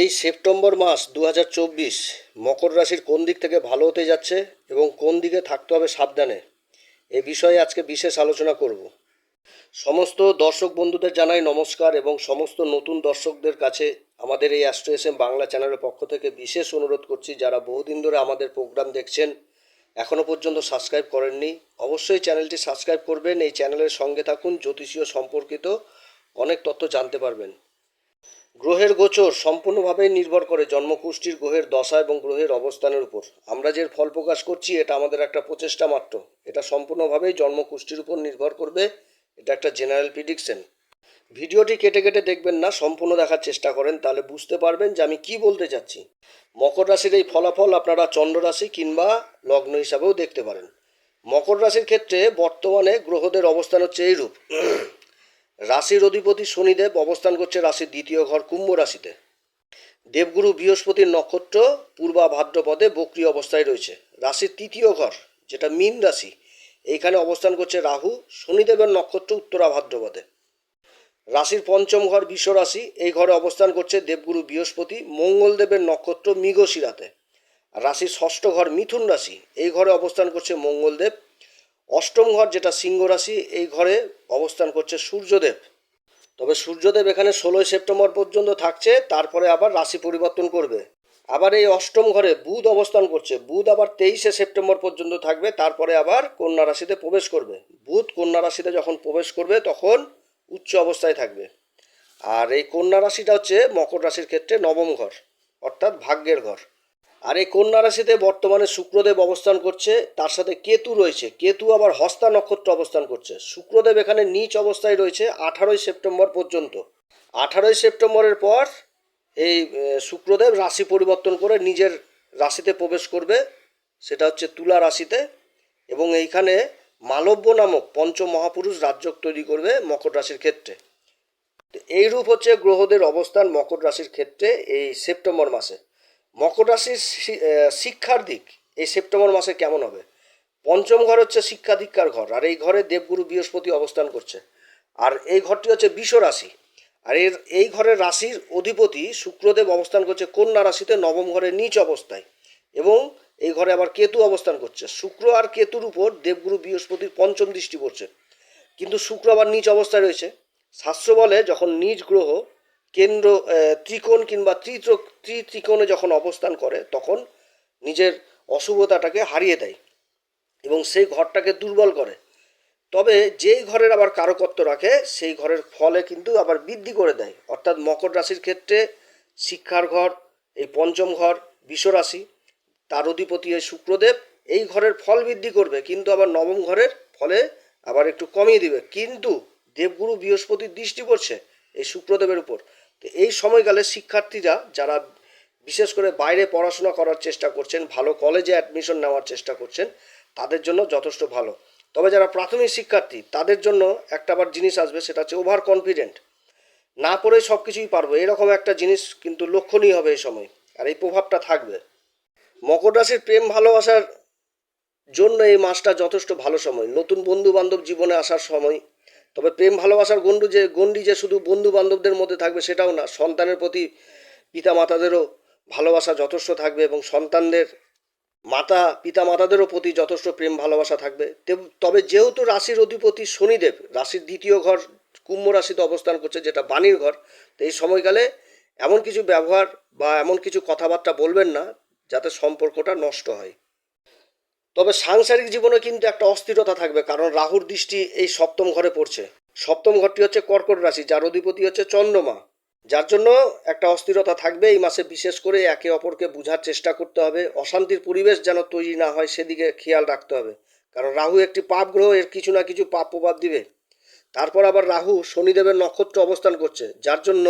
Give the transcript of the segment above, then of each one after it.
এই সেপ্টেম্বর মাস দু হাজার চব্বিশ মকর রাশির কোন দিক থেকে ভালো হতে যাচ্ছে এবং কোন দিকে থাকতে হবে সাবধানে? এ বিষয়ে আজকে বিশেষ আলোচনা করব। সমস্ত দর্শক বন্ধুদের জানাই নমস্কার এবং সমস্ত নতুন দর্শকদের কাছে আমাদের এই অ্যাস্ট্রো এস বাংলা চ্যানেলের পক্ষ থেকে বিশেষ অনুরোধ করছি, যারা বহুদিন ধরে আমাদের প্রোগ্রাম দেখছেন এখনও পর্যন্ত সাবস্ক্রাইব করেননি, অবশ্যই চ্যানেলটি সাবস্ক্রাইব করবেন, এই চ্যানেলের সঙ্গে থাকুন, জ্যোতিষীয় সম্পর্কিত অনেক তথ্য জানতে পারবেন। গ্রহের গোচর সম্পূর্ণভাবেই নির্ভর করে জন্মকুষ্ঠির গ্রহের দশা এবং গ্রহের অবস্থানের উপর। আমরা যে ফল প্রকাশ করছি, এটা আমাদের একটা প্রচেষ্টা মাত্র। এটা সম্পূর্ণভাবেই জন্মকুষ্ঠির উপর নির্ভর করবে। এটা একটা জেনারেল প্রিডিকশন ভিডিওটি কেটে কেটে দেখবেন না, সম্পূর্ণ দেখার চেষ্টা করেন, তাহলে বুঝতে পারবেন যে আমি কি বলতে চাচ্ছি। মকর রাশির এই ফলাফল আপনারা চন্দ্র রাশি কিংবা লগ্ন হিসাবেও দেখতে পারেন। মকর রাশির ক্ষেত্রে বর্তমানে গ্রহদের অবস্থান হচ্ছে এইরূপ। রাশির অধিপতি শনিদেব অবস্থান করছে রাশির দ্বিতীয় ঘর কুম্ভ রাশিতে। দেবগুরু বৃহস্পতির নক্ষত্র পূর্বা ভাদ্রপদে বক্রি অবস্থায় রয়েছে। রাশির তৃতীয় ঘর, যেটা মীন রাশি, এইখানে অবস্থান করছে রাহু, শনিদেবের নক্ষত্র উত্তরা ভাদ্রপদে। রাশির পঞ্চম ঘর বিশ্ব রাশি, এই ঘরে অবস্থান করছে দেবগুরু বৃহস্পতি, মঙ্গলদেবের নক্ষত্র মৃগশিরাতে। রাশির ষষ্ঠ ঘর মিথুন রাশি, এই ঘরে অবস্থান করছে মঙ্গলদেব অষ্টম ঘর যেটা সিংহ রাশি, এই ঘরে অবস্থান করছে সূর্যদেব। তবে সূর্যদেব এখানে ষোলোই সেপ্টেম্বর পর্যন্ত থাকছে, তারপরে আবার রাশি পরিবর্তন করবে। আবার এই অষ্টম ঘরে বুধ অবস্থান করছে। বুধ আবার তেইশে সেপ্টেম্বর পর্যন্ত থাকবে, তারপরে আবার কন্যা রাশিতে প্রবেশ করবে। বুধ কন্যা রাশিতে যখন প্রবেশ করবে, তখন উচ্চ অবস্থায় থাকবে। আর এই কন্যা রাশিটা হচ্ছে মকর রাশির ক্ষেত্রে নবম ঘর, অর্থাৎ ভাগ্যের ঘর। আর এই কন্যা রাশিতে বর্তমানে শুক্রদেব অবস্থান করছে, তার সাথে কেতু রয়েছে। কেতু আবার হস্তা নক্ষত্র অবস্থান করছে। শুক্রদেব এখানে নিচ অবস্থায় রয়েছে আঠারোই সেপ্টেম্বর পর্যন্ত। আঠারোই সেপ্টেম্বরের পর এই শুক্রদেব রাশি পরিবর্তন করে নিজের রাশিতে প্রবেশ করবে। সেটা হচ্ছে তুলা রাশিতে এবং এইখানে মালব্য নামক পঞ্চ মহাপুরুষ রাজ্যক তৈরি করবে মকর রাশির ক্ষেত্রে। এইরূপ হচ্ছে গ্রহদের অবস্থান মকর রাশির ক্ষেত্রে এই সেপ্টেম্বর মাসে। মকর রাশির শিক্ষার দিক এই সেপ্টেম্বর মাসে কেমন হবে? পঞ্চম ঘর হচ্ছে শিক্ষা দীক্ষার ঘর, আর এই ঘরে দেবগুরু বৃহস্পতি অবস্থান করছে। আর এই ঘরটি হচ্ছে বিষ রাশি, আর এর, এই ঘরের রাশির অধিপতি শুক্রদেব অবস্থান করছে কন্যা রাশিতে নবম ঘরের নিচ অবস্থায়, এবং এই ঘরে আবার কেতু অবস্থান করছে। শুক্র আর কেতুর উপর দেবগুরু বৃহস্পতির পঞ্চম দৃষ্টি পড়ছে। কিন্তু শুক্র আবার নিচ অবস্থায় রয়েছে। শাস্ত্র বলে যখন নিজ গ্রহ কেন্দ্র ত্রিকোণ কিংবা ত্রিত্র, ত্রিত্রিকোণে যখন অবস্থান করে, তখন নিজের অশুভতাটাকে হারিয়ে দেয় এবং সেই ঘরটাকে দুর্বল করে। তবে যেই ঘরের আবার কারকত্ব রাখে, সেই ঘরের ফলে কিন্তু আবার বৃদ্ধি করে দেয়। অর্থাৎ মকর রাশির ক্ষেত্রে শিক্ষার ঘর, এই পঞ্চম ঘর বিশ্বরাশি তার অধিপতি এই শুক্রদেব, এই ঘরের ফল বৃদ্ধি করবে, কিন্তু আবার নবম ঘরের ফলে আবার একটু কমিয়ে দিবে। কিন্তু দেবগুরু বৃহস্পতির দৃষ্টি পড়ছে এই শুক্রদেবের উপর। তো এই সময়কালে শিক্ষার্থীরা যারা বিশেষ করে বাইরে পড়াশোনা করার চেষ্টা করছেন, ভালো কলেজে অ্যাডমিশন নেওয়ার চেষ্টা করছেন, তাদের জন্য যথেষ্ট ভালো। তবে যারা প্রাথমিক শিক্ষার্থী, তাদের জন্য একটা আবার জিনিস আসবে, সেটা হচ্ছে ওভার কনফিডেন্ট না পড়ে সব কিছুই পারব, এরকম একটা জিনিস কিন্তু লক্ষণীয় হবে এই সময়, আর এই প্রভাবটা থাকবে। মকর রাশির প্রেম ভালোবাসার জন্য এই মাসটা যথেষ্ট ভালো সময়। নতুন বন্ধু বান্ধব জীবনে আসার সময় তবে প্রেম, ভালোবাসার গন্ডু যে, গণ্ডি যে শুধু বন্ধু বান্ধবদের মধ্যে থাকবে সেটাও না। সন্তানের প্রতি পিতা মাতাদেরও ভালোবাসা যথেষ্ট থাকবে এবং সন্তানদের মাতা পিতা মাতাদেরও প্রতি যথেষ্ট প্রেম, ভালোবাসা থাকবে। তবে যেহেতু রাশির অধিপতি শনিদেব, রাশির দ্বিতীয় ঘর কুম্ভ রাশিতে অবস্থান করছে, যেটা বাণীর ঘর, তো এই সময়কালে এমন কিছু ব্যবহার বা এমন কিছু কথাবার্তা বলবেন না, যাতে সম্পর্কটা নষ্ট হয়। তবে সাংসারিক জীবনে কিন্তু একটা অস্থিরতা থাকবে, কারণ রাহুর দৃষ্টি এই সপ্তম ঘরে পড়ছে। সপ্তম ঘরটি হচ্ছে কর্কট রাশি, যার অধিপতি হচ্ছে চন্দ্রমা। যার জন্য একটা অস্থিরতা থাকবে এই মাসে, বিশেষ করে একে অপরকে বোঝার চেষ্টা করতে হবে। অশান্তির পরিবেশ যেন তৈরি না হয়, সেদিকে খেয়াল রাখতে হবে। কারণ রাহু একটি পাপ গ্রহ, এর কিছু না কিছু পাপ প্রভাব দিবে। তারপর আবার রাহু শনিদেবের নক্ষত্র অবস্থান করছে, যার জন্য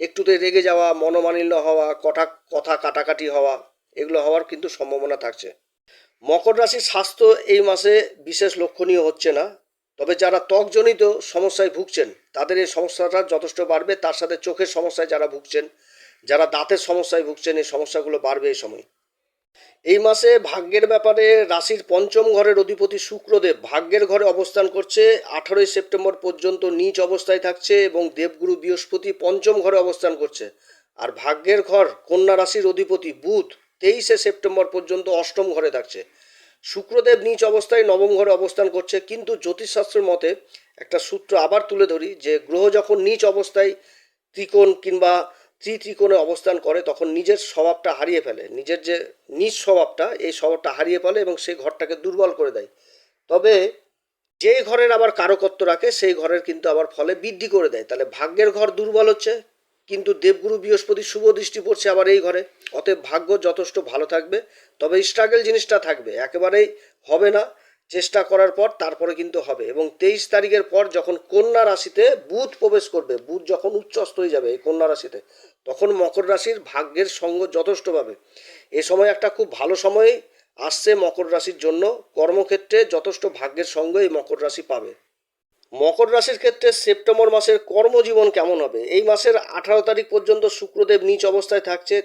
একটুতে রেগে যাওয়া, মনোমালিন্য হওয়া কথা কথা কাটাকাটি হওয়া, এগুলো হওয়ার কিন্তু সম্ভাবনা থাকছে। মকর রাশির স্বাস্থ্য এই মাসে বিশেষ লক্ষণীয় হচ্ছে না, তবে যারা ত্বকজনিত সমস্যায় ভুগছেন, তাদের এই সমস্যাটা যথেষ্ট বাড়বে। তার সাথে চোখের সমস্যায় যারা ভুগছেন, যারা দাঁতের সমস্যায় ভুগছেন, এই সমস্যাগুলো বাড়বে এই সময়। এই মাসে ভাগ্যের ব্যাপারে রাশির পঞ্চম ঘরের অধিপতি শুক্রদেব ভাগ্যের ঘরে অবস্থান করছে। আঠারোই সেপ্টেম্বর পর্যন্ত নিচ অবস্থায় থাকছে এবং দেবগুরু বৃহস্পতি পঞ্চম ঘরে অবস্থান করছে। আর ভাগ্যের ঘর কন্যা রাশির অধিপতি বুধ তেইশে সেপ্টেম্বর পর্যন্ত অষ্টম ঘরে থাকছে। শুক্রদেব নিচ অবস্থায় নবম ঘরে অবস্থান করছে, কিন্তু জ্যোতিষশাস্ত্রের মতে একটা সূত্র আবার তুলে ধরি যে, গ্রহ যখন নিচ অবস্থায় ত্রিকোণ কিংবা ত্রিত্রিকোণে অবস্থান করে, তখন নিজের স্বভাবটা হারিয়ে ফেলে। নিজের যে নিজ স্বভাবটা, এই স্বভাবটা হারিয়ে ফেলে এবং সেই ঘরটাকে দুর্বল করে দেয়। তবে যে ঘরের আবার কারকত্ব রাখে, সেই ঘরের কিন্তু আবার ফলে বৃদ্ধি করে দেয়। তাহলে ভাগ্যের ঘর দুর্বল হচ্ছে কিন্তু দেবগুরু বৃহস্পতি শুভ দৃষ্টি পড়ছে আবার এই ঘরে। অতএব ভাগ্য যথেষ্ট ভালো থাকবে, তবে স্ট্রাগল জিনিসটা থাকবে। একেবারেই হবে না। চেষ্টা করার পর তারপরে কিন্তু হবে। এবং তেইশ তারিখের পর যখন কন্যা রাশিতে বুধ প্রবেশ করবে, বুধ যখন উচ্চস্ত হয়ে যাবে এই কন্যা রাশিতে, তখন মকর রাশির ভাগ্যের সঙ্গ যথেষ্ট পাবে। এ সময় একটা খুব ভালো সময় আসছে মকর রাশির জন্য। কর্মক্ষেত্রে যথেষ্ট ভাগ্যের সঙ্গ এই মকর রাশি পাবে। মকর রাশির ক্ষেত্রে সেপ্টেম্বর মাসের কর্মজীবন কেমন হবে? এই মাসের আঠারো তারিখ পর্যন্ত শুক্রদেব নিচ অবস্থায় থাকছে।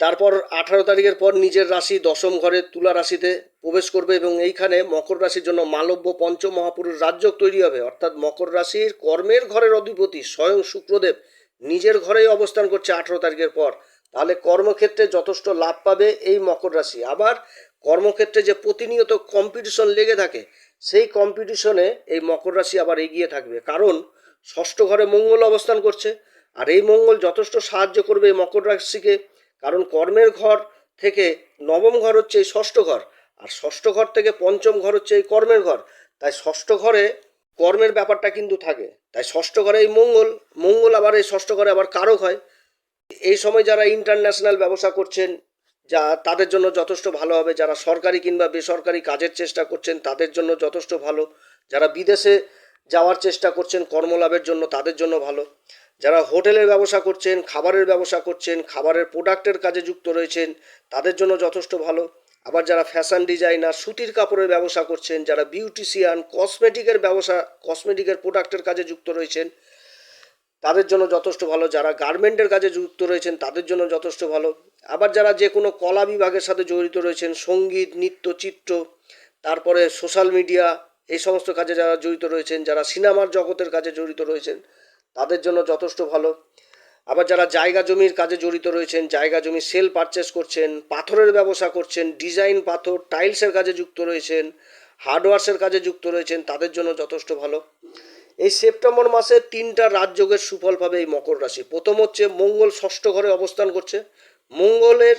তারপর আঠারো তারিখের পর নিজের রাশি দশম ঘরে তুলা রাশিতে প্রবেশ করবে এবং এইখানে মকর রাশির জন্য মালব্য পঞ্চ মহাপুরুষ রাজ্যক তৈরি হবে। অর্থাৎ মকর রাশির কর্মের ঘরের অধিপতি স্বয়ং শুক্রদেব নিজের ঘরেই অবস্থান করছে আঠারো তারিখের পর। তাহলে কর্মক্ষেত্রে যথেষ্ট লাভ পাবে এই মকর রাশি। আবার কর্মক্ষেত্রে যে প্রতিনিয়ত কম্পিটিশন লেগে থাকে সেই কম্পিটিশনে এই মকর রাশি আবার এগিয়ে থাকবে। কারণ ষষ্ঠ ঘরে মঙ্গল অবস্থান করছে, আর এই মঙ্গল যথেষ্ট সাহায্য করবে এই মকর রাশিকে। কারণ কর্মের ঘর থেকে নবম ঘর হচ্ছে এই ষষ্ঠ ঘর, আর ষষ্ঠ ঘর থেকে পঞ্চম ঘর হচ্ছে এই কর্মের ঘর। তাই ষষ্ঠ ঘরে কর্মের ব্যাপারটা কিন্তু থাকে। তাই ষষ্ঠ ঘরে এই মঙ্গল মঙ্গল আবার এই ষষ্ঠ ঘরে আবার কারক হয়। এই সময় যারা ইন্টারন্যাশনাল ব্যবসা করছেন যা তাদের জন্য যথেষ্ট ভালো হবে। যারা সরকারি কিংবা বেসরকারি কাজের চেষ্টা করছেন, তাদের জন্য যথেষ্ট ভালো। যারা বিদেশে যাওয়ার চেষ্টা করছেন, কর্মলাভের জন্য তাদের জন্য ভালো। যারা হোটেলের ব্যবসা করছেন, খাবারের ব্যবসা করছেন, খাবারের প্রোডাক্টের কাজে যুক্ত রয়েছেন, তাদের জন্য যথেষ্ট ভালো। আবার যারা ফ্যাশন ডিজাইনার সুতির কাপড়ের ব্যবসা করছেন, যারা বিউটিশিয়ান কসমেটিকের ব্যবসা কসমেটিকের প্রোডাক্টের কাজে যুক্ত রয়েছেন, তাদের জন্য যথেষ্ট ভালো। যারা গার্মেন্টের কাজে যুক্ত রয়েছেন, তাদের জন্য যথেষ্ট ভালো। আবার যারা যে কোনো কলা বিভাগের সাথে জড়িত রয়েছেন, সংগীত, নৃত্য, চিত্র, তারপরে সোশ্যাল মিডিয়া, এই সমস্ত কাজে যারা জড়িত রয়েছেন, যারা সিনেমার জগতের কাজে জড়িত রয়েছেন, তাদের জন্য যথেষ্ট ভালো। আবার যারা জায়গা জমির কাজে জড়িত রয়েছেন, জায়গা জমি সেল পারচেস করছেন, পাথরের ব্যবসা করছেন ডিজাইন পাথর টাইলসের কাজে যুক্ত রয়েছেন হার্ডওয়ার্সের কাজে যুক্ত রয়েছেন, তাদের জন্য যথেষ্ট ভালো। এই সেপ্টেম্বর মাসে তিনটা রাজযোগের সুফল পাবে এই মকর রাশি। প্রথম হচ্ছে মঙ্গল ষষ্ঠ ঘরে অবস্থান করছে। মঙ্গলের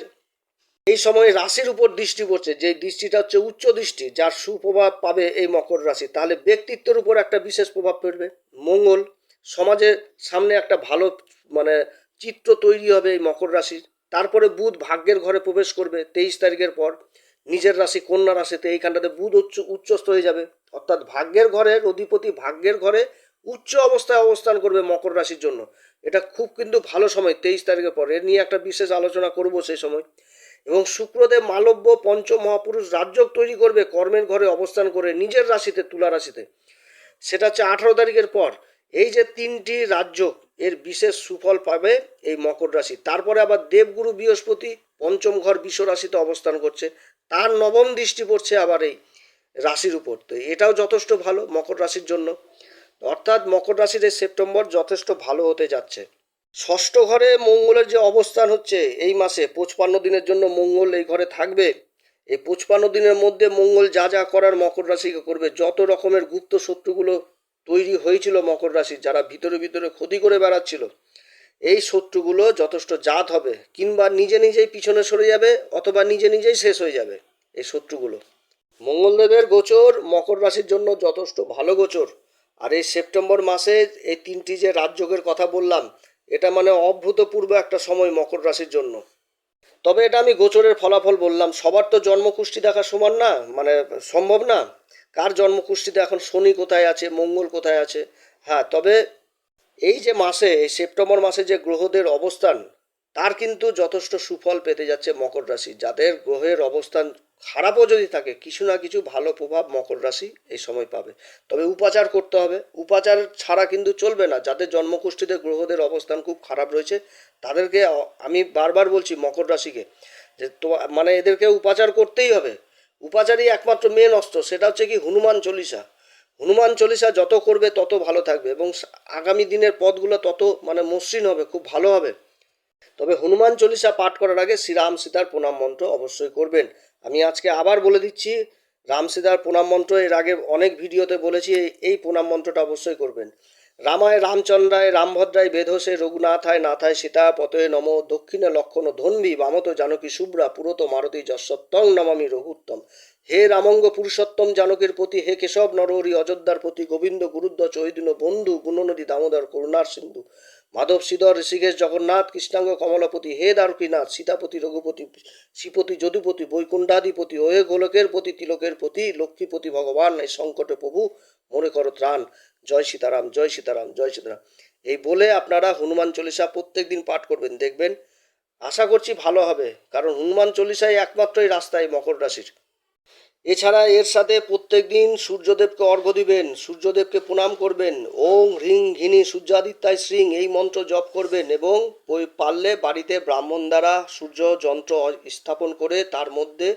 এই সময় রাশির উপর দৃষ্টি পড়ছে, যে দৃষ্টিটা হচ্ছে উচ্চ দৃষ্টি, যার সুপ্রভাব পাবে এই মকর রাশি। তাহলে ব্যক্তিত্বের উপর একটা বিশেষ প্রভাব পড়বে মঙ্গল সমাজের সামনে একটা ভালো মানে চিত্র তৈরি হবে এই মকর রাশির। তারপরে বুধ ভাগ্যের ঘরে প্রবেশ করবে তেইশ তারিখের পর। নিজের রাশি কন্যা রাশিতে এইখানটাতে বুধ উচ্চ উচ্চস্থ হয়ে যাবে। অর্থাৎ ভাগ্যের ঘরের অধিপতি ভাগ্যের ঘরে উচ্চ অবস্থায় অবস্থান করবে মকর রাশির জন্য। এটা খুব কিন্তু ভালো সময়, তেইশ তারিখের পর। এ নিয়ে একটা বিশেষ আলোচনা করব সেই সময়। এবং শুক্রদেব, মালব্য পঞ্চ মহাপুরুষ রাজ্যক তৈরি করবে কর্মের ঘরে অবস্থান করে নিজের রাশিতে, তুলা রাশিতে। সেটা হচ্ছে আঠারো তারিখের পর। এই যে তিনটি রাজ্য এর বিশেষ সুফল পাবে এই মকর রাশি। তারপরে আবার দেবগুরু বৃহস্পতি, পঞ্চম ঘর বিশ্ব রাশিতে অবস্থান করছে। তার নবম দৃষ্টি পড়ছে আবার এই রাশির উপর। তো এটাও যথেষ্ট ভালো মকর রাশির জন্য। অর্থাৎ মকর রাশির সেপ্টেম্বর যথেষ্ট ভালো হতে যাচ্ছে। ষষ্ঠ ঘরে মঙ্গলের যে অবস্থান হচ্ছে, এই মাসে পঁচপান্ন দিনের জন্য মঙ্গল এই ঘরে থাকবে। এই পঁচপান্ন দিনের মধ্যে মঙ্গল যা যা করার মকর রাশিকে করবে, যত রকমের গুপ্ত শত্রুগুলো তৈরি হয়েছিল মকর রাশি যারা ভিতরে ভিতরে ক্ষতি করে বেড়াচ্ছিল, এই শত্রুগুলো যথেষ্ট জাত হবে, কিংবা নিজে নিজেই পিছনে সরে যাবে অথবা নিজে নিজেই শেষ হয়ে যাবে এই শত্রুগুলো। মঙ্গলদেবের গোচর মকর রাশির জন্য যথেষ্ট ভালো গোচর। আর এই সেপ্টেম্বর মাসে এই তিনটি যে রাজযোগের কথা বললাম, এটা মানে অভূতপূর্ব একটা সময় মকর রাশির জন্য। তবে এটা আমি গোচরের ফলাফল বললাম, সবার তো জন্মকুষ্টি দেখা সমান না মানে সম্ভব না? কার জন্মকুষ্টিতে এখন শনি কোথায় আছে, মঙ্গল কোথায় আছে? হ্যাঁ তবে এই যে মাসে, এই সেপ্টেম্বর মাসে যে গ্রহদের অবস্থান, তার কিন্তু যথেষ্ট সুফল পেতে যাচ্ছে মকর রাশি, যাদের গ্রহের অবস্থান খারাপও যদি থাকে, কিছু না কিছু ভালো প্রভাব মকর রাশি এই সময় পাবে। তবে উপাচার করতে হবে। উপাচার ছাড়া কিন্তু চলবে না। যাদের জন্মকুষ্ঠিতে গ্রহদের অবস্থান খুব খারাপ রয়েছে, তাদেরকে আমি বারবার বলছি মকর রাশিকে যে তো মানে এদেরকে উপাচার করতেই হবে। উপাচারই একমাত্র মেন অস্ত্র, সেটা হচ্ছে কি হনুমান চল্লিশা। হনুমান চল্লিশা যত করবে তত ভালো থাকবে এবং আগামী দিনের পথগুলো তত মানে মসৃণ হবে, খুব ভালো হবে। তবে হনুমান চল্লিশা পাঠ করার আগে শ্রীরাম সীতার প্রণাম মন্ত্র অবশ্যই করবেন। আমি আজকে আবার বলে দিচ্ছি, রাম সীতার প্রণাম মন্ত্র, এর আগে অনেক ভিডিওতে বলেছি, এই- প্রণাম মন্ত্রটা অবশ্যই করবেন। রামায় রামচন্দ্রায় রামভদ্রায় বেধসে রঘুনাথায় নাথায় সীতা পতয়ে নম, দক্ষিণে লক্ষণ ধন্বী বামত জানকী শুভ্রা পুরত মারতী যশত্তং নমামি রঘুত্তম। হে রামঙ্গ পুরুষোত্তম জানকের প্রতি হে কেশব নরহরি, অযোধ্যার প্রতি গোবিন্দ গুরুদ্দ চৈদিন বন্ধু গুণনদী দামোদর করুণার সিন্ধু। মাধব শ্রীধর ঋষিকেশ জগন্নাথ, কৃষ্ণাঙ্গ কমলাপতি, হে দ্বারকীনাথ, সীতাপতি, রঘুপতি, শ্রীপতি, যদুপতি, বৈকুণ্ঠাধিপতি, ওহে গোলকের প্রতি, তিলকের প্রতি, লক্ষ্মীপতি ভগবান, এই সংকটে প্রভু মনে করো ত্রাণ। জয় সীতারাম জয় সীতারাম জয় সীতারাম। এই বলে আপনারা হনুমান চল্লিশা প্রত্যেক দিন পাঠ করবেন, দেখবেন। আশা করছি ভালো হবে, কারণ হনুমান চল্লিশাই একমাত্রই রাস্তায় মকর রাশির। এছাড়া এর সাথে প্রত্যেক দিন সূর্যদেবকে অর্ঘ্য দিবেন, সূর্যদেবকে প্রণাম করবেন। ওং হ্রিং ঘিনি সূর্যাদিত্যায় শ্রিং এই মন্ত্র জপ করবেন এবং ওই পারলে বাড়িতে ব্রাহ্মণ দ্বারা সূর্য যন্ত্র স্থাপন করে তার মধ্যে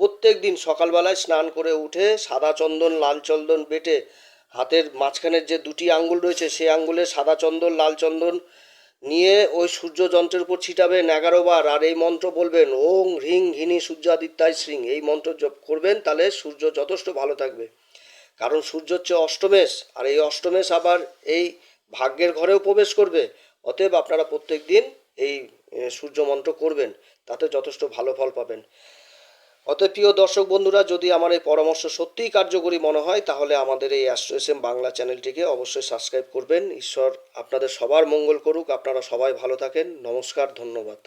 প্রত্যেক দিন সকালবেলায় স্নান করে উঠে সাদা চন্দন, লাল চন্দন বেটে হাতের মাঝখানের যে দুটি আঙ্গুল রয়েছে, সেই আঙ্গুলে সাদা চন্দন, লাল চন্দন নিয়ে ওই সূর্য যন্ত্রের উপর ছিটাবেন এগারো বার আর এই মন্ত্র বলবেন, ওং হ্রিং হিনি সূর্যাদিত্যায় শ্রিং এই মন্ত্র জপ করবেন, তাহলে সূর্য যথেষ্ট ভালো থাকবে। কারণ সূর্য হচ্ছে অষ্টমেশ, আর এই অষ্টমেশ আবার এই ভাগ্যের ঘরেও প্রবেশ করবে। অতএব আপনারা প্রত্যেক দিন এই সূর্য মন্ত্র করবেন, তাতে যথেষ্ট ভালো ফল পাবেন। অতএব প্রিয় দর্শক বন্ধুরা, যদি আমার এই পরামর্শ সত্যিই কার্যকরী মনে হয়, তাহলে আমাদের এই অ্যাস্ট্রো এস এম বাংলা চ্যানেলটিকে অবশ্যই সাবস্ক্রাইব করবেন। ঈশ্বর আপনাদের সবার মঙ্গল করুক। আপনারা সবাই ভালো থাকেন। নমস্কার, ধন্যবাদ।